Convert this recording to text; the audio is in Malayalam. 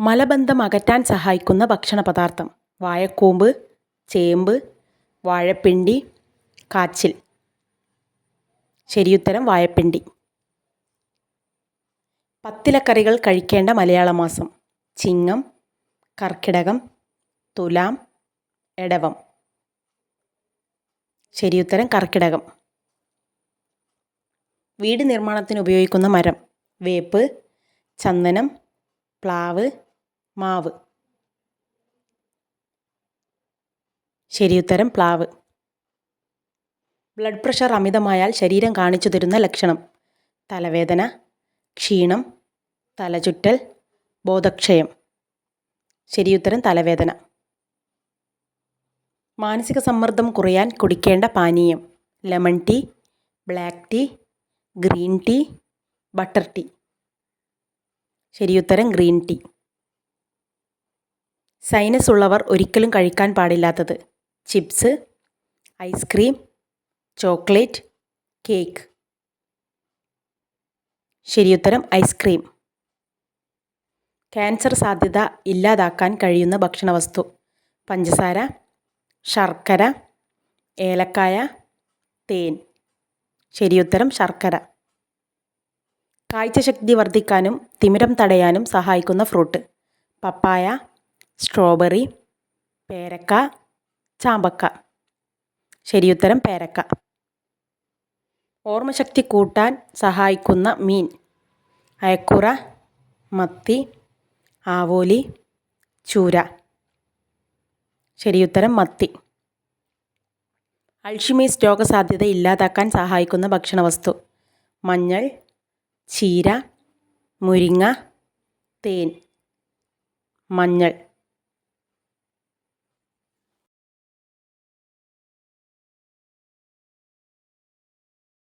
മലബന്ധം അകറ്റാൻ സഹായിക്കുന്ന ഭക്ഷണ പദാർത്ഥം വാഴക്കൂമ്പ് ചേമ്പ് വാഴപ്പിണ്ടി കാച്ചിൽ. ശരിയുത്തരം വാഴപ്പിണ്ടി. പത്തിലക്കറികൾ കഴിക്കേണ്ട മലയാള മാസം. ചിങ്ങം കർക്കിടകം തുലാം എടവം. ശരിയുത്തരം കർക്കിടകം. വീട് നിർമ്മാണത്തിന് ഉപയോഗിക്കുന്ന മരം. വേപ്പ് ചന്ദനം പ്ലാവ് മാവ്. ശരിയുത്തരം പ്ലാവ്. ബ്ലഡ് പ്രഷർ അമിതമായാൽ ശരീരം കാണിച്ചു തരുന്ന ലക്ഷണം. തലവേദന ക്ഷീണം തലചുറ്റൽ ബോധക്ഷയം. ശരിയുത്തരം തലവേദന. മാനസിക സമ്മർദ്ദം കുറയാൻ കുടിക്കേണ്ട പാനീയം. Lemon tea black tea green tea butter tea. ശരിയുത്തരം ഗ്രീൻ ടീ. സൈനസ് ഉള്ളവർ ഒരിക്കലും കഴിക്കാൻ പാടില്ലാത്തത്. Chips ice cream chocolate cake. ശരിയുത്തരം ഐസ്ക്രീം. ക്യാൻസർ സാധ്യത ഇല്ലാതാക്കാൻ കഴിയുന്ന ഭക്ഷണവസ്തു. പഞ്ചസാര ശർക്കര ഏലക്കായ തേൻ. ശരിയുത്തരം ശർക്കര. കാഴ്ചശക്തി വർദ്ധിക്കാനും തിമിരം തടയാനും സഹായിക്കുന്ന ഫ്രൂട്ട്. പപ്പായ സ്ട്രോബെറി പേരക്ക ചാമ്പക്ക. ശരിയുത്തരം പേരക്ക. ഓർമ്മശക്തി കൂട്ടാൻ സഹായിക്കുന്ന മീൻ. അയക്കുറ മത്തി ആവോലി ചൂര. ശരിയുത്തരം മത്തി. അൾഷിമീസ് രോഗസാധ്യത ഇല്ലാതാക്കാൻ സഹായിക്കുന്ന ഭക്ഷണവസ്തു. മഞ്ഞൾ ചീര മുരിങ്ങ തേൻ. മഞ്ഞൾ.